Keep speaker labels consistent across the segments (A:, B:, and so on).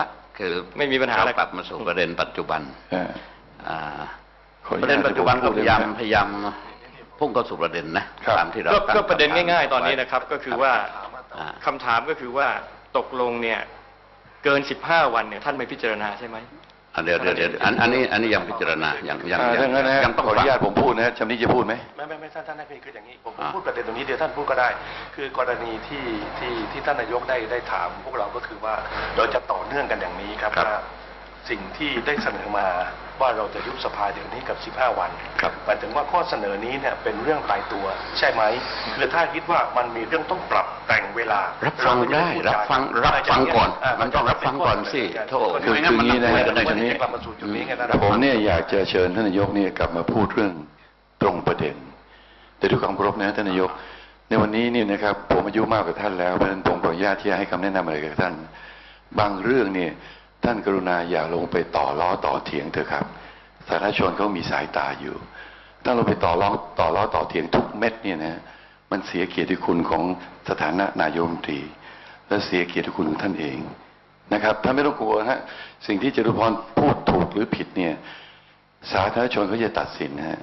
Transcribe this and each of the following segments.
A: ละคือ
B: ไม่มีปัญหาอะไร
A: เรกลับมาสู่ประเด็นปัจจุบัน
C: เอ่อ
A: อ่า
C: ขออ
A: ประ
C: ญาต
A: เด็นปัจจุบันก็
C: ให้ผมพูด
A: พยายาม
C: ได้ไหม
A: พยายามพุ่งเข้าสู่ประเด็นนะครับตามที่เรา
B: ก็
A: ตั้ง
B: ก็ประเด็น
A: คำถม
B: ง่าย ๆ ตอนนี้
A: ไว้
B: นะครับ ก็คือว่า
A: อ่า
B: คำถามก็คือว่าตกลงเนี่ย เกิน 15 วันเนี่ยท่านไม่พิจารณาใช่ไหม
A: อะเดี๋ยวเดี๋ยวเดี๋ยวอันอันนี้อันนี้ยังพิจารณายังยัง
C: อ่า
A: ยั
C: ถ้างั้นนะ
A: ยังต้อง
C: ขออ
A: ฟัง
C: นุญาตผมพูดนะชำนี้จะพูดไหม
D: ไม่ไม่ไม่ท่านท่านนายคืออย่างนี้ผม
A: อ่า
D: พูดประเด็นตรงนี้เดี๋ยวท่านพูดก็ได้ คือกรณีที่ที่ที่ท่านนายกได้ได้ถามพวกเราก็คือว่าเราจะต่อเนื่องกันอย่างนี้ครับ
A: ครับ
D: ว่า สิ่งที่ได้เสนอมาว่าเราจะยุบสภาเดี๋ยวนี้กับ 15 วัน
A: ครับ
D: หมายถึงว่าข้อเสนอนี้เนี่ยเป็นเรื่องตายตัวใช่ไหมคือถ้าคิดว่ามันมีเรื่องต้องปรับแต่งเวลา
A: รับฟังได้รับฟังรับฟังก่อน มันต้องรับฟังก่อนสิโธ่
C: คือ
A: ไม่งั้นมัน
C: คืออย่างนี้นะ
A: คุยกันได้
D: วั
A: ยังไง
D: นี้กลับมาสู่จุดนี้ไงนะ
C: แต่ผมเนี่ยอยากจะเชิญท่านนายกเนี่ยกลับมาพูดเรื่องตรงประเด็น แต่ด้วยความเคารพนะท่านนายก ในวันนี้เนี่ยนะครับผมอายุมากกว่าท่านแล้วเพราะฉะนั้นผมขออนุญาตที่จะให้คำแนะนำอะไรกับท่าน บางเรื่องเนี่ย ท่านกรุณาอย่าลงไปต่อล้อต่อเถียงเถอะครับสาธารณชนเขามีสายตาอยู่ถ้าเราไปต่อล้อต่อล้อต่อเถียงทุกเม็ดเนี่ยนะมันเสียเกียรติคุณของสถานะนายมตรี และเสียเกียรติคุณของท่านเองนะครับท่านไม่ต้องกลัวนะฮะสิ่งที่จตุพรพูดถูกหรือผิดเนี่ยสาธารณชนเขาจะตัดสินนะฮะ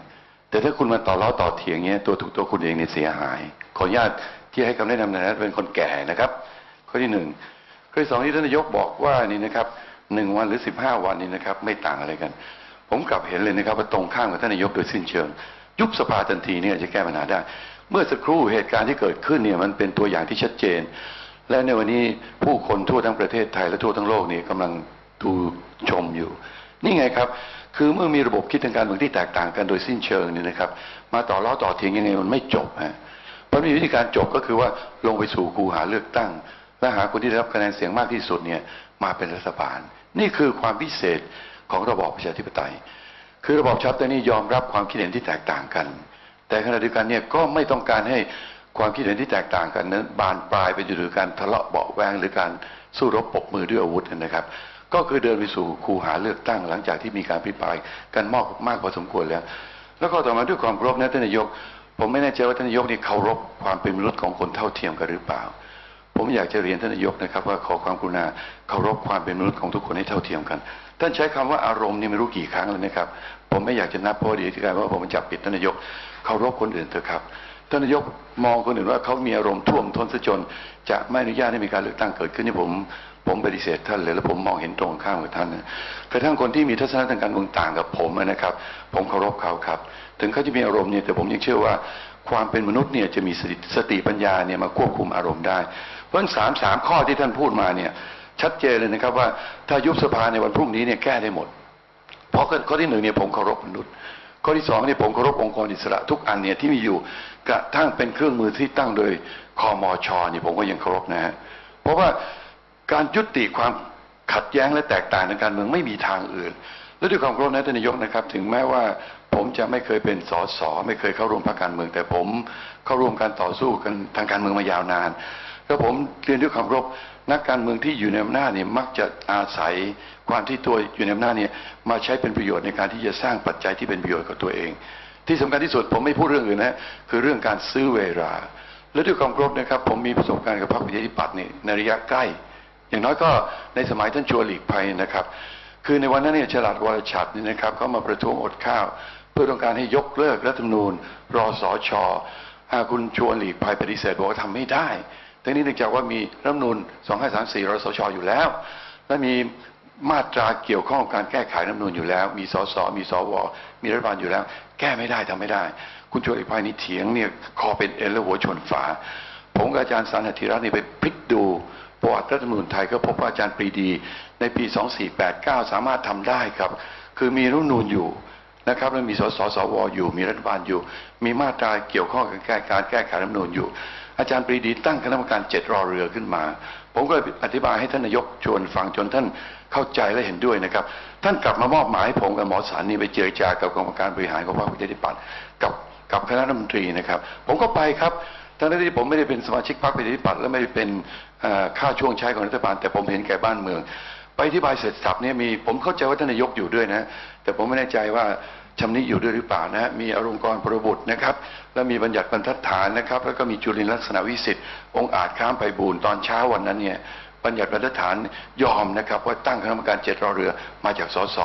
C: แต่ถ้าคุณมาต่อล้อต่อเถียงเงี้ยตัวถูกตัวคุณเองเนี่ยเสียหาย ขออนุญาตที่ให้คำแนะนำนะเป็นคนแก่นะครับ ข้อที่หนึ่งข้อที่สองที่ท่านนายกบอกว่านี่นะครับ หนึ่งวันหรือสิบห้าวันนี่นะครับ ไม่ต่างอะไรกัน ผมกลับเห็นเลยนะครับว่าตรงข้ามกับท่านนายกโดยสิ้นเชิง ยุบสภาทันทีเนี่ยจะแก้ปัญหาได้ เมื่อสักครู่เหตุการณ์ที่เกิดขึ้นเนี่ยมันเป็นตัวอย่างที่ชัดเจน และในวันนี้ผู้คนทั่วทั้งประเทศไทยและทั่วทั้งโลกนี่กำลังดูชมอยู่ นี่ไงครับ คือเมื่อมีระบบคิดทางการเมืองที่แตกต่างกันโดยสิ้นเชิงเนี่ยนะครับ มาต่อล้อต่อเถียงยังไงมันไม่จบฮะเพราะมีวิธีการจบก็คือว่าลงไปสู่คูหาเลือกตั้ง และหาคนที่ได้รับคะแนนเสียงมากที่สุดเนี่ยมาเป็นรัฐบาล นี่คือความพิเศษของระบอบประชาธิปไตย คือระบอบชาธิปไตยนี่ยอมรับความคิดเห็นที่แตกต่างกัน แต่ขณะเดียวกันเนี่ยก็ไม่ต้องการให้ความคิดเห็นที่แตกต่างกันนั้นบานปลายไปจนถึงการทะเลาะเบาแวงหรือการสู้รบปรบมือด้วยอาวุธนะครับ ก็คือเดินไปสู่คูหาเลือกตั้งหลังจากที่มีการพิปรายกันมากมากพอสมควรแล้ว แล้วก็ต่อมาด้วยความเคารพนะท่านนายก ผมไม่แน่ใจว่าท่านนายกนี่เคารพความเป็นมนุษย์ของคนเท่าเทียมกันหรือเปล่า ผมอยากจะเรียนท่านนายกนะครับว่าขอความกรุณาเคารพความเป็นมนุษย์ของทุกคนให้เท่าเทียมกัน ท่านใช้คำว่าอารมณ์นี่ไม่รู้กี่ครั้งแล้วนะครับ ผมไม่อยากจะนับเพราะเดี๋ยวที่การว่าผมจับผิดท่านนายกเคารพคนอื่นเถอะครับท่านนายกมองคนอื่นว่าเขามีอารมณ์ท่วมท้นซะจน จะไม่อนุญาตให้มีการเลือกตั้งเกิดขึ้นที่ผม ผมปฏิเสธท่านเลย แล้วผมมองเห็นตรงข้ามกับท่านนะกระทั่งคนที่มีทัศนะทางการเมืองต่างกับผมนะครับ ผมเคารพเขาครับ ถึงเขาจะมีอารมณ์เนี่ยแต่ผมยังเชื่อว่าความเป็นมนุษย์เนี่ยจะมีสติสติปัญญาเนี่ยมาควบคุมอารมณ์ได้ เพราะสามสามข้อที่ท่านพูดมาเนี่ยชัดเจนเลยนะครับว่าถ้ายุบสภาในวันพรุ่งนี้เนี่ยแก้ได้หมด เพราะข้อที่หนึ่งเนี่ยผมเคารพมนุษย์ ข้อที่สองเนี่ยผมเคารพองค์กรอิสระทุกอันเนี่ยที่มีอยู่กระทั่งเป็นเครื่องมือที่ตั้งโดยคอมชเนี่ยผมก็ยังเคารพนะฮะเพราะว่า การยุติความขัดแย้งและแตกต่างทางการเมืองไม่มีทางอื่น และด้วยความเคารพนะท่านนายกนะครับ ถึงแม้ว่าผมจะไม่เคยเป็นสสไม่เคยเข้าร่วมพรรคการเมือง แต่ผมเข้าร่วมการต่อสู้กันทางการเมืองมายาวนานแล้วผมเรียนด้วยความเคารพนักการเมืองที่อยู่ในอำนาจเนี่ยมักจะอาศัยความที่ตัวอยู่ในอำนาจเนี่ยมาใช้เป็นประโยชน์ในการที่จะสร้างปัจจัยที่เป็นประโยชน์กับตัวเอง ที่สำคัญที่สุดผมไม่พูดเรื่องอื่นนะคือเรื่องการซื้อเวลาและด้วยความเคารพนะครับ ผมมีประสบการณ์กับพรรคประชาธิปัตย์นี่ในระยะใกล้ อย่างน้อยก็ในสมัยท่านชวนหลีกภัยนะครับ คือในวันนั้นเนี่ยฉลาดวรชัดนี่นะครับเขามาประท้วงอดข้าว เพื่อต้องการให้ยกเลิกรัฐธรรมนูญ รอสอชอหากคุณชวนหลีกภัยปฏิเสธบอกว่าทำไม่ได้ทั้งนี้เนื่องจากว่ามีรัฐธรรมนูญ2534รอสชออยู่แล้ว และมีมาตราเกี่ยวข้องกับการแก้ไขรัฐธรรมนูญอยู่แล้ว มีสสมีสวมีรัฐบาลอยู่แล้ว แก้ไม่ได้ทำไม่ได้ คุณชวนหลีกภัยนี่เถียงเนี่ยคอเป็นเอ็นแล้วหัวชนฝาผมกับอาจารย์สารธิรัตน์นี่ไปพลิกดู ประวัติรัฐธรรมนูญไทยก็พบว่าอาจารย์ปรีดี ในปี 2489 สามารถทำได้ครับ คือมีรัฐมนูญอยู่นะครับแล้วมีสสสวอยู่ มีรัฐบาลอยู่ มีมาตราเกี่ยวข้องกับการแก้ไขรัฐธรรมนูญอยู่ อาจารย์ปรีดีตั้งคณะกรรมการเจ็ดรอเรือขึ้นมา ผมก็อธิบายให้ท่านนายกชวนฟังจนท่านเข้าใจและเห็นด้วยนะครับ ท่านกลับมามอบหมายให้ผมกับหมอสารนี่ไปเจรจากับกรรมการบริหารของพรรคประชาธิปัตย์กับกับคณะรัฐมนตรีนะครับ ผมก็ไปครับทั้งที่ผมไม่ได้เป็นสมาชิกพรรคประชาธิปัตย์และไม่ได้เป็น เอ่าช่วงใช้ของรัฐบาล แต่ผมเห็นแก่บ้านเมือง ไปอธิบายเสร็จสับเนี่ยมีผมเข้าใจว่าท่านนายกอยู่ด้วยนะ แต่ผมไม่แน่ใจว่าชำนิอยู่ด้วยหรือเปล่านะมีอารมณ์กรประบุตรนะครับ แล้วมีบัญญัติบรรทัดฐานนะครับ แล้วก็มีจุลินลักษณะวิสิทธิ์องค์อาจข้ามไปบูรณ์ตอนเช้าวันนั้นเนี่ยบัญญัติบรรทัดฐานยอมนะครับว่าตั้งคณะกรรมการเจ็ดรอเรือมาจากสส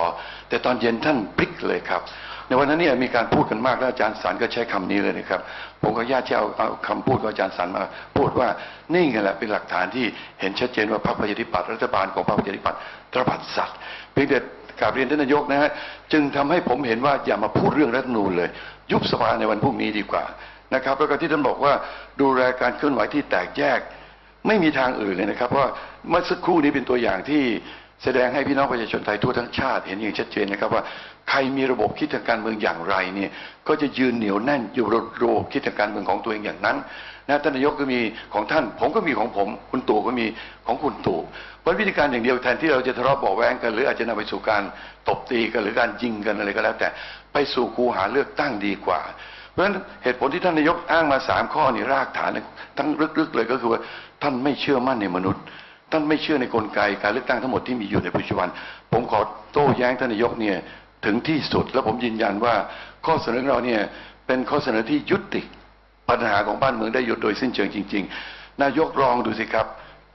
C: แต่ตอนเย็นท่านพลิกเลยครับ ในวันนั้นเนี่ยมีการพูดกันมากแล้วอาจารย์สารก็ใช้คำนี้เลยนะครับ ผมก็ญาติที่เอาเอาคำพูดของอาจารย์สารมา พูดว่านี่ไงแหละเป็นหลักฐานที่เห็นชัดเจนว่าพรรคประชาธิปัตย์รัฐบาลของพรรคประชาธิปัตย์ตระบัดสัตว์เพียงแต่กราบเรียนท่านนายกนะฮะจึงทำให้ผมเห็นว่าอย่ามาพูดเรื่องรัฐนูญเลย ยุบสภาในวันพรุ่งนี้ดีกว่านะครับแล้วก็ที่ท่านบอกว่าดูแลการเคลื่อนไหวที่แตกแยก ไม่มีทางอื่นเลยนะครับเพราะเมื่อสักครู่นี้เป็นตัวอย่างที่ แสดงให้พี่น้องประชาชนไทยทั่วทั้งชาติ เห็นอย่างชัดเจนนะครับว่าใครมีระบบคิดทางการเมืองอย่างไรเนี่ยก็จะยืนเหนียวแน่นอยู่ระบบคิดทางการเมืองของตัวเองอย่างนั้นนะท่านนายกก็มีของท่าน ผมก็มีของผม คุณตู่ก็มีของคุณตู่เพราะวิธีการอย่างเดียวแทนที่เราจะทะเลาะเบาแว้งกัน หรืออาจจะนำไปสู่การตบตีกันหรือการยิงกันอะไรก็แล้ว แต่ไปสู่คูหาเลือกตั้งดีกว่า เพราะฉะนั้นเหตุผลที่ท่านนายกอ้างมาสามข้อนี่รากฐานทั้งลึกๆเลยก็คือว่าท่านไม่เชื่อมั่นในมนุษย์ ท่านไม่เชื่อในกลไกการเลือกตั้งทั้งหมดที่มีอยู่ในปัจจุบัน ผมขอโต้แย้งท่านนายกเนี่ยถึงที่สุด แล้วผมยืนยันว่าข้อเสนอของเราเนี่ยเป็นข้อเสนอที่ยุติปัญหาของบ้านเมืองได้หยุดโดยสิ้นเชิงจริง ๆ นายกลองดูสิครับ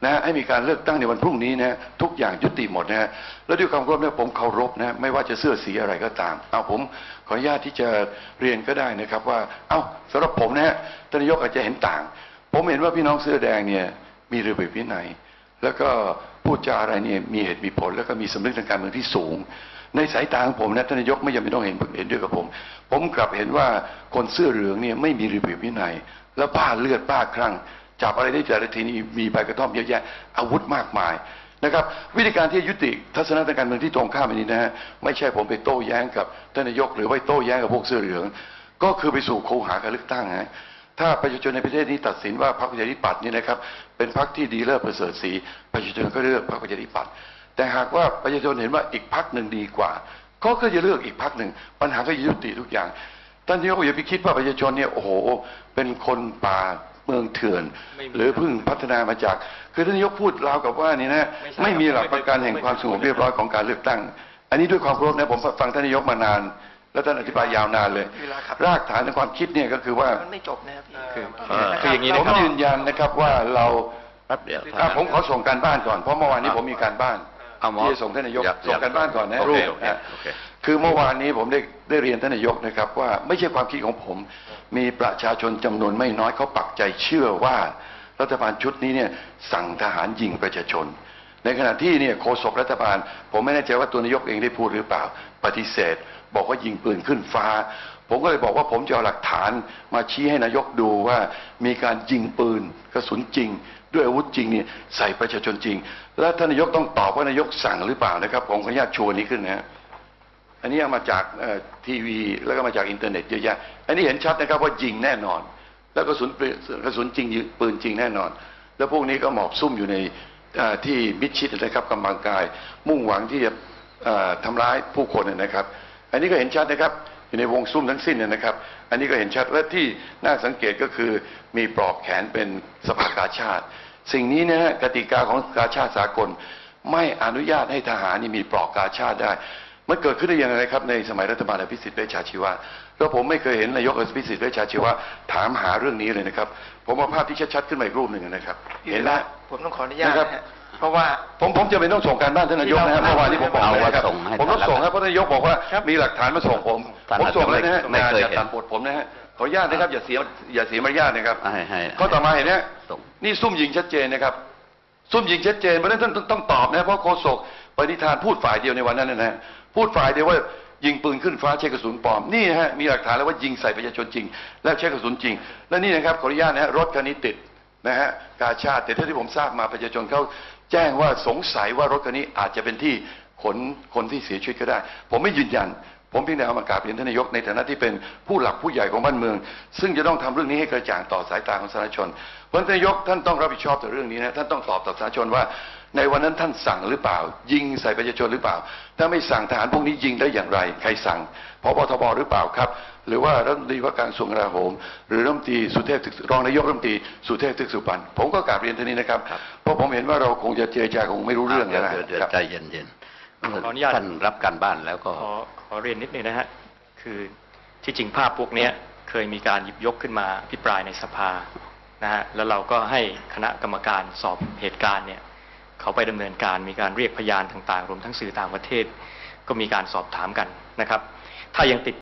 C: นะให้มีการเลือกตั้งในวันพรุ่งนี้นะทุกอย่างยุติหมดนะแล้วด้วยความเคารพเนี่ยผมเคารพนะไม่ว่าจะเสื้อสีอะไรก็ตามเอาผมขออนุญาตที่จะเรียนก็ได้นะครับว่า เอ้าสำหรับผมนะฮะท่านนายกอาจจะเห็นต่าง ผมเห็นว่าพี่น้องเสื้อแดงเนี่ยมีระเบียบวินัย แล้วก็พูดจาอะไรเนี่ยมีเหตุมีผล แล้วก็มีสำนึกทางการเมืองที่สูง ในสายตาของผมนะท่านนายกไม่จำเป็นต้องเห็นเห็นด้วยกับผม ผมกลับเห็นว่าคนเสื้อเหลืองเนี่ยไม่มีระเบียบวินัย แล้วบ้าเลือดบ้าคลั่งจับอะไรได้แต่ละทีนี้มีใบกระท่อมเยอะแยะอาวุธมากมายนะครับวิธีการที่ยุติทัศนะทางการเมืองที่ตรงข้ามอันนี้นะฮะไม่ใช่ผมไปโต้แย้งกับท่านนายก หรือว่าโต้แย้งกับพวกเสื้อเหลือง ก็คือไปสู่โคหาการเลือกตั้งฮะ ถ้าประชาชนในประเทศนี้ตัดสินว่าพรรคประชาธิปัตย์นี่นะครับเป็นพรรคที่ดีเลิศประเสริฐศรีประชาชนก็เลือกพรรคประชาธิปัตย์แต่หากว่าประชาชนเห็นว่าอีกพรรคหนึ่งดีกว่าก็ก็จะเลือกอีกพรรคหนึ่งปัญหาก็จะยุติทุกอย่างท่านนายกอย่าไปคิดว่าประชาชนเนี่ยโอ้โห เป็นคนป่าเมืองเถื่อน
B: ไม่มี
C: หรือเพิ่งพัฒนามาจาก คือท่านนายกพูดราวกับว่านี่นะ
B: ไม่ใช่
C: ไม่มี
B: ครับ
C: หลักประกันแห่งความสงบเรียบร้อยของการเลือกตั้ง อันนี้ด้วยความเคารพนะผมฟังท่านนายกมานาน แล้วท่านอธิบายยาวนานเลย
E: เวลาครับ
C: รากฐานในความคิดเนี่ยก็คือว่า
E: มันไม่จบนะครับพี่
B: คือ
A: เออ
B: คืออย่างนี้
C: ผ
B: นะ
C: ม
B: ครับ
C: ยืนยันนะครับว่าเรา
A: แป๊บเดียว
C: อะผมขอส่งการบ้านก่อนเพราะเมื่อวานนี้ผมมีการบ้าน
A: เอาหมอ
C: ที่จะส่งท่านนายก
A: อย่า
C: ส่งการบ้านก่อนนะ
A: โอเคโอเค
C: อะ
A: โอเค
C: คือเมื่อวานนี้ผมได้ได้เรียนท่านนายกนะครับ ว่าไม่ใช่ความคิดของผม มีประชาชนจำนวนไม่น้อยเขาปักใจเชื่อว่ารัฐบาลชุดนี้เนี่ยสั่งทหารยิงประชาชน ในขณะที่เนี่ยโฆษกรัฐบาล ผมไม่แน่ใจว่าตัวนายกเองได้พูดหรือเปล่าปฏิเสธ บอกว่ายิงปืนขึ้นฟ้า ผมก็เลยบอกว่าผมจะเอาหลักฐานมาชี้ให้นายกดูว่ามีการยิงปืนกระสุนจริง ด้วยอาวุธจริงเนี่ยใส่ประชาชนจริง แล้วท่านนายกต้องตอบว่านายกสั่งหรือเปล่านะครับผมขออนุญาตชวนนี้ขึ้นนะฮะอันนี้มาจากทีวีแล้วก็มาจากอินเทอร์เน็ตเยอะแยะอันนี้เห็นชัดนะครับว่ายิงแน่นอน แล้วกระสุนกระสุนจริงยิงปืนจริงแน่นอน แล้วพวกนี้ก็หมอบซุ่มอยู่ในที่มิดชิดนะครับกำลังกาย มุ่งหวังที่จะทำร้ายผู้คนนะครับ อันนี้ก็เห็นชัดนะครับอยู่ในวงซุ่มทั้งสิ้นเนยนะครับ อันนี้ก็เห็นชัดและที่น่าสังเกตก็คือมีปลอกแขนเป็นสภากาชาติ สิ่งนี้นะฮะกติกาของกาชาติสากล ไม่อนุญาตให้ทหารนี่มีปลอกกาชาติได้ มันเกิดขึ้นได้ยังไงครับในสมัยรัฐบาลอภิสิทธิ์เวชชาชีวะแล้วผมไม่เคยเห็นนายกอภิสิทธิ์เวชชาชีวะถามหาเรื่องนี้เลยนะครับ ผมเอาภาพที่ชัดๆขึ้นมาอีกรูปหนึ่งนะครับ เห็นไหม
E: ผมต้องขออนุญาต
C: นะครับ
E: นะฮะ เพราะว่า
C: ผมผมจะเป็นต้องส่งการบ้านท่านนายกนะฮะ
E: ที่เรา
C: เมื่อวานนี้ผมบอก
A: เอา
C: แล้ว
A: ว่า
C: นะครับ
A: ส่งให้
C: ผมต้อง
A: ท่าน
C: ส่งครับเพราะท่านนายกบอกว่ามีหลักฐานมาส่งผม
A: ท่าน
C: ผมส่งแล้วนะฮะ
A: ไม่
C: อย่า
A: เคย
C: อย่า
A: เห็น
C: ตัดบทผมนะฮะขออนุญาตนะครับอย่าเสียอย่าเสียมารยาทนะครับ
A: ให้ให้
C: ข้อต่อมาเห็นไหม
A: ส่ง
C: นี่ซุ่มยิงชัดเจนนะครับ ซุ่มยิงชัดเจนเพราะฉะนั้นท่านต้องต้องตอบนะเพราะโฆษกปณิธานพูดฝ่ายเดียวในวันนั้นนะฮะพูดฝ่ายเดียวว่ายิงปืนขึ้นฟ้าใช้กระสุนปลอมนี่นะฮะมีหลักฐานแล้วว่ายิงใส่ประชาชนจริง และใช้กระสุนจริง และนี่นะครับขออนุญาตนะฮะรถคันนี้ติดนะฮะกาชาติแต่เท่าที่ผมทราบมาประชาชนเขา แจ้งว่าสงสัยว่ารถคันนี้อาจจะเป็นที่ขนคนที่เสียชีวิตก็ได้ ผมไม่ยืนยัน ผมเพียงแต่เอามากราบเรียนท่านนายกในฐานะที่เป็นผู้หลักผู้ใหญ่ของบ้านเมือง ซึ่งจะต้องทำเรื่องนี้ให้กระจ่างต่อสายตาของสาธารณชนเพราะท่านนายกท่านต้องรับผิดชอบต่อเรื่องนี้นะท่านต้องตอบต่อสาธารณชนว่า ในวันนั้นท่านสั่งหรือเปล่า ยิงใส่ประชาชนหรือเปล่า ถ้าไม่สั่งทหารพวกนี้ยิงได้อย่างไร ใครสั่งพบทบหรือเปล่าครับ หรือว่ารัฐมนตรีว่าการกระทรวงกลาโหม หรือรัฐมนตรีสุเทพตึกรองนายกรัฐมนตรีสุเทพตึกสุพรรณผมก็กราบเรียนท่านนี้นะครับ เพราะผมเห็นว่าเราคงจะเจรจาคงไม่รู้เรื่อง
A: เดี๋ยว
C: นะ
A: เดี๋ยวเดี๋ยว
C: ครับ
A: ใจเย็นเย็นๆ
B: ขออนุญาต
A: ท่านรับการบ้านแล้วก็
B: ขอขอเรียนนิดนึงนะฮะคือที่จริงภาพพวกเนี้ยเคยมีการหยิบยกขึ้นมาพิปรายในสภานะฮะแล้วเราก็ให้คณะกรรมการสอบเหตุการณ์เนี่ยเขาไปดำเนินการมีการเรียกพยานต่างๆ รวมทั้งสื่อต่างประเทศ ก็มีการสอบถามกันนะครับ ถ้ายังติด